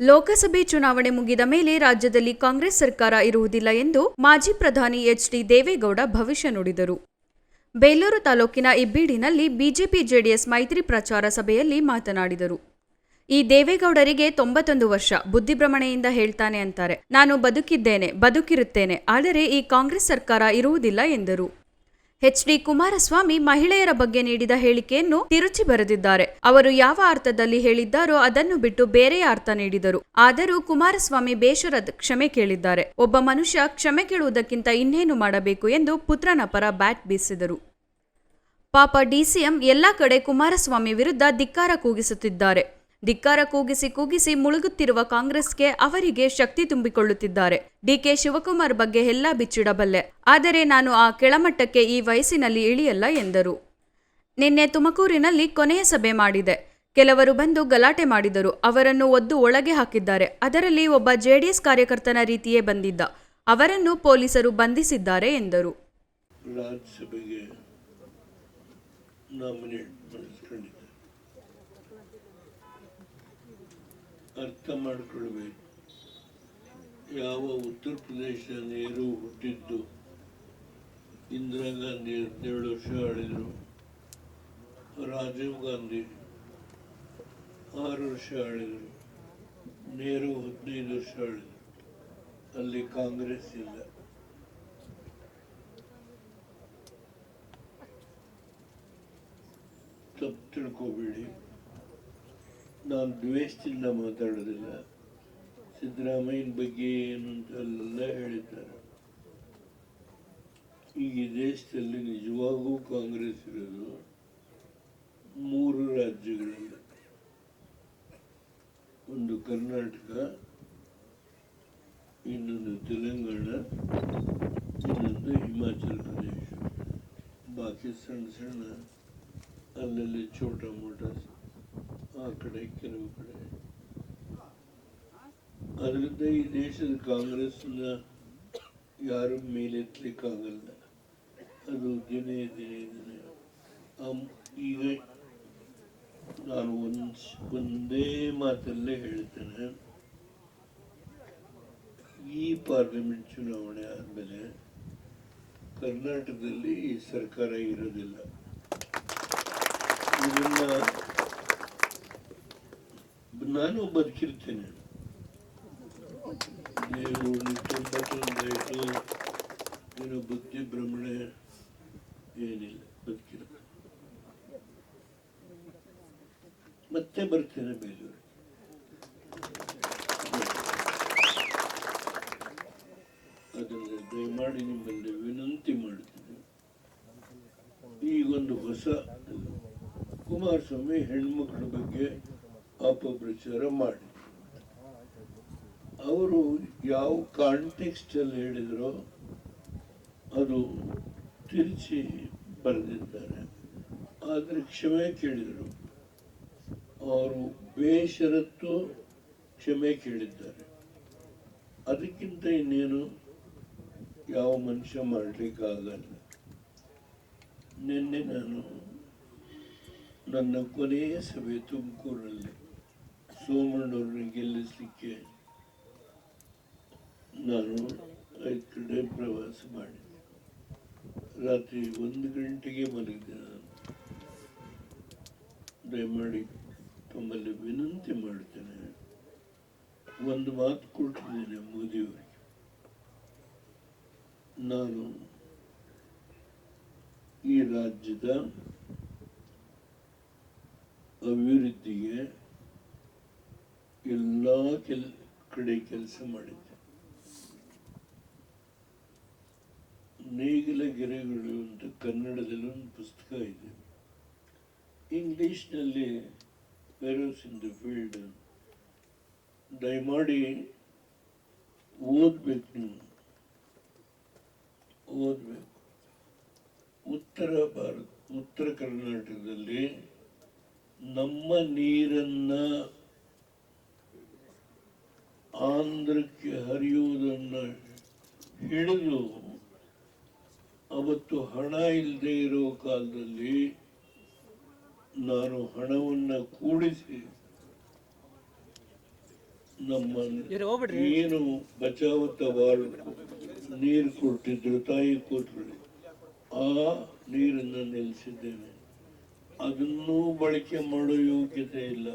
ಲೋಕಸಭೆ ಚುನಾವಣೆ ಮುಗಿದ ಮೇಲೆ ರಾಜ್ಯದಲ್ಲಿ ಕಾಂಗ್ರೆಸ್ ಸರ್ಕಾರ ಇರುವುದಿಲ್ಲ ಎಂದು ಮಾಜಿ ಪ್ರಧಾನಿ ಎಚ್ ಡಿ ದೇವೇಗೌಡ ಭವಿಷ್ಯ ನುಡಿದರು. ಬೇಲೂರು ತಾಲೂಕಿನ ಇಬ್ಬೀಡಿನಲ್ಲಿ ಬಿಜೆಪಿ ಜೆಡಿಎಸ್ ಮೈತ್ರಿ ಪ್ರಚಾರ ಸಭೆಯಲ್ಲಿ ಮಾತನಾಡಿದರು. ಈ ದೇವೇಗೌಡರಿಗೆ ತೊಂಬತ್ತೊಂದು ವರ್ಷ ಬುದ್ಧಿಭ್ರಮಣೆಯಿಂದ ಹೇಳ್ತಾನೆ ಅಂತಾರೆ. ನಾನು ಬದುಕಿದ್ದೇನೆ, ಬದುಕಿರುತ್ತೇನೆ, ಆದರೆ ಈ ಕಾಂಗ್ರೆಸ್ ಸರ್ಕಾರ ಇರುವುದಿಲ್ಲ ಎಂದರು. ಎಚ್ ಡಿ ಕುಮಾರಸ್ವಾಮಿ ಮಹಿಳೆಯರ ಬಗ್ಗೆ ನೀಡಿದ ಹೇಳಿಕೆಯನ್ನು ತಿರುಚಿ ಬರೆದಿದ್ದಾರೆ. ಅವರು ಯಾವ ಅರ್ಥದಲ್ಲಿ ಹೇಳಿದ್ದಾರೋ ಅದನ್ನು ಬಿಟ್ಟು ಬೇರೆಯ ಅರ್ಥ ನೀಡಿದರು. ಆದರೂ ಕುಮಾರಸ್ವಾಮಿ ಬೇಷರತ್ ಕ್ಷಮೆ ಕೇಳಿದ್ದಾರೆ. ಒಬ್ಬ ಮನುಷ್ಯ ಕ್ಷಮೆ ಕೇಳುವುದಕ್ಕಿಂತ ಇನ್ನೇನು ಮಾಡಬೇಕು ಎಂದು ಪುತ್ರನ ಪರ ಬ್ಯಾಟ್ ಬೀಸಿದರು. ಪಾಪ ಡಿಸಿಎಂ ಎಲ್ಲಾ ಕಡೆ ಕುಮಾರಸ್ವಾಮಿ ವಿರುದ್ಧ ಧಿಕ್ಕಾರ ಕೂಗಿಸುತ್ತಿದ್ದಾರೆ. ಧಿಕ್ಕಾರ ಕೂಗಿಸಿ ಕೂಗಿಸಿ ಮುಳುಗುತ್ತಿರುವ ಕಾಂಗ್ರೆಸ್ಗೆ ಅವರಿಗೆ ಶಕ್ತಿ ತುಂಬಿಕೊಳ್ಳುತ್ತಿದ್ದಾರೆ. ಡಿಕೆ ಶಿವಕುಮಾರ್ ಬಗ್ಗೆ ಎಲ್ಲ ಬಿಚ್ಚಿಡಬಲ್ಲೆ. ಆದರೆ ನಾನು ಆ ಕೆಳಮಟ್ಟಕ್ಕೆ ಈ ವಯಸ್ಸಿನಲ್ಲಿ ಇಳಿಯಲ್ಲ ಎಂದರು. ನಿನ್ನೆ ತುಮಕೂರಿನಲ್ಲಿ ಕೊನೆಯ ಸಭೆ ಮಾಡಿದೆ. ಕೆಲವರು ಬಂದು ಗಲಾಟೆ ಮಾಡಿದರು. ಅವರನ್ನು ಒದ್ದು ಒಳಗೆ ಹಾಕಿದ್ದಾರೆ. ಅದರಲ್ಲಿ ಒಬ್ಬ ಜೆಡಿಎಸ್ ಕಾರ್ಯಕರ್ತನ ರೀತಿಯೇ ಬಂದಿದ್ದ. ಅವರನ್ನು ಪೊಲೀಸರು ಬಂಧಿಸಿದ್ದಾರೆ ಎಂದರು. ಅರ್ಥ ಮಾಡಿಕೊಳ್ಬೇಕು. ಯಾವ ಉತ್ತರ ಪ್ರದೇಶ ನೆಹರು ಹುಟ್ಟಿದ್ದು? ಇಂದಿರಾ ಗಾಂಧಿ ಹದಿನೇಳು ವರ್ಷ ಆಳಿದ್ರು. ರಾಜೀವ್ ಗಾಂಧಿ ಆರು ವರ್ಷ ಆಳಿದ್ರು. ನೆಹರು ಹದಿನೈದು ವರ್ಷ ಆಳಿದ್ರು. ಅಲ್ಲಿ ಕಾಂಗ್ರೆಸ್ ಇಲ್ಲ. ತಪ್ಪು ತಿಳ್ಕೊಬೇಡಿ. ನಾನು ದ್ವೇಷದಿಂದ ಮಾತಾಡೋದಿಲ್ಲ. ಸಿದ್ದರಾಮಯ್ಯನ ಬಗ್ಗೆ ಏನು ಅಂತ ಅಲ್ಲೆಲ್ಲ ಹೇಳಿದ್ದಾರೆ. ಈಗ ಈ ದೇಶದಲ್ಲಿ ನಿಜವಾಗೂ ಕಾಂಗ್ರೆಸ್ ಇರೋದು ಮೂರು ರಾಜ್ಯಗಳಲ್ಲಿ. ಒಂದು ಕರ್ನಾಟಕ, ಇನ್ನೊಂದು ತೆಲಂಗಾಣ, ಇನ್ನೊಂದು ಹಿಮಾಚಲ ಪ್ರದೇಶ. ಬಾಕಿ ಸಣ್ಣ ಸಣ್ಣ ಅಲ್ಲಲ್ಲಿ ಚೋಟ ಮೋಟ ಆ ಕಡೆ ಕೆಲವು ಕಡೆ ಅದರಿಂದ ಈ ದೇಶದ ಕಾಂಗ್ರೆಸ್ನ ಯಾರು ಮೇಲೆತ್ತಲಿಕ್ಕಾಗಲ್ಲ. ಅದು ದಿನೇ ದಿನೇ ದಿನೇ. ಈಗ ನಾನು ಒಂದ್ ಒಂದೇ ಮಾತಲ್ಲೇ ಹೇಳ್ತೇನೆ. ಈ ಪಾರ್ಲಿಮೆಂಟ್ ಚುನಾವಣೆ ಆದಮೇಲೆ ಕರ್ನಾಟಕದಲ್ಲಿ ಸರ್ಕಾರ ಇರೋದಿಲ್ಲ. ಇದನ್ನ ನಾನು ಬದುಕಿರ್ತೇನೆ ನೀವು ತೊಂಬತ್ತೊಂದಾಯ್ತು ಏನೋ ಬುದ್ಧಿ ಭ್ರಮಣೆ ಏನಿಲ್ಲ ಬದುಕಿರ ಮತ್ತೆ ಬರ್ತೇನೆ ಬೇಲೂರು ಅದನ್ನು ದಯಮಾಡಿ ನಿಮ್ಮಲ್ಲಿ ವಿನಂತಿ ಮಾಡುತ್ತೇನೆ. ಈಗೊಂದು ಹೊಸ ಕುಮಾರಸ್ವಾಮಿ ಹೆಣ್ಮಕ್ಳ ಬಗ್ಗೆ ಅಪಪ್ರಚಾರ ಮಾಡಿ. ಅವರು ಯಾವ ಕಾಂಟೆಕ್ಸ್ಟಲ್ಲಿ ಹೇಳಿದ್ರೋ ಅದು ತಿರುಚಿ ಬರೆದಿದ್ದಾರೆ. ಆದರೆ ಕ್ಷಮೆ ಕೇಳಿದರು. ಅವರು ಬೇಷರತ್ತು ಕ್ಷಮೆ ಕೇಳಿದ್ದಾರೆ. ಅದಕ್ಕಿಂತ ಇನ್ನೇನು ಯಾವ ಮನುಷ್ಯ ಮಾಡಲಿಕ್ಕಾಗಲ್ಲ. ನಿನ್ನೆ ನಾನು ನನ್ನ ಕೊನೆಯ ಸಭೆ ತುಮಕೂರಲ್ಲಿ ಸೋಮಣ್ಣವ್ರನ್ನ ಗೆಲ್ಲಿಸಲಿಕ್ಕೆ ನಾನು ಐದು ಕಡೆ ಪ್ರವಾಸ ಮಾಡಿದೆ ರಾತ್ರಿ ಒಂದು ಗಂಟೆಗೆ ಮಲಗಿದ್ದೆ ನಾನು. ದಯಮಾಡಿ ತಮ್ಮಲ್ಲಿ ವಿನಂತಿ ಮಾಡ್ತೇನೆ ಒಂದು ಮಾತು ಕೊಟ್ಟಿದ್ದೇನೆ ಮೋದಿಯವರಿಗೆ. ನಾನು ಈ ರಾಜ್ಯದ ಅಭಿವೃದ್ಧಿಗೆ ಎಲ್ಲ ಕೆಲ, ಕಡೆ ಕೆಲಸ ಮಾಡಿದ್ದೆ. ನೇಗಿಲ ಗೆರೆಗಳು ಅಂತ ಕನ್ನಡದಲ್ಲಿ ಒಂದು ಪುಸ್ತಕ ಇದೆ. ಇಂಗ್ಲೀಷ್ನಲ್ಲಿ ಫೆರೋಸ್ ಇನ್ ದ ಫೀಲ್ಡ್ ದಯಮಾಡಿ ಓದ್ಬೇಕು ನೀವು. ಓದ್ಬೇಕು. ಉತ್ತರ ಭಾರತ, ಉತ್ತರ ಕರ್ನಾಟಕದಲ್ಲಿ ನಮ್ಮ ನೀರನ್ನ ಆಂಧ್ರಕ್ಕೆ ಹರಿಯುವುದನ್ನ ಹಿಡಿದು ಅವತ್ತು ಹಣ ಇಲ್ಲದೆ ಇರೋ ಕಾಲದಲ್ಲಿ ನಾನು ಹಣವನ್ನು ಕೂಡಿಸಿ ನಮ್ಮ ಏನು ಬಚಾವತ್ತ ಬಾಳು ನೀರು ಕೊಟ್ಟಿದ್ರು ತಾಯಿ ಕೊಟ್ಟರು ಆ ನೀರನ್ನು ನಿಲ್ಲಿಸಿದ್ದೇನೆ. ಅದನ್ನೂ ಬಳಕೆ ಮಾಡೋ ಯೋಗ್ಯತೆ ಇಲ್ಲ.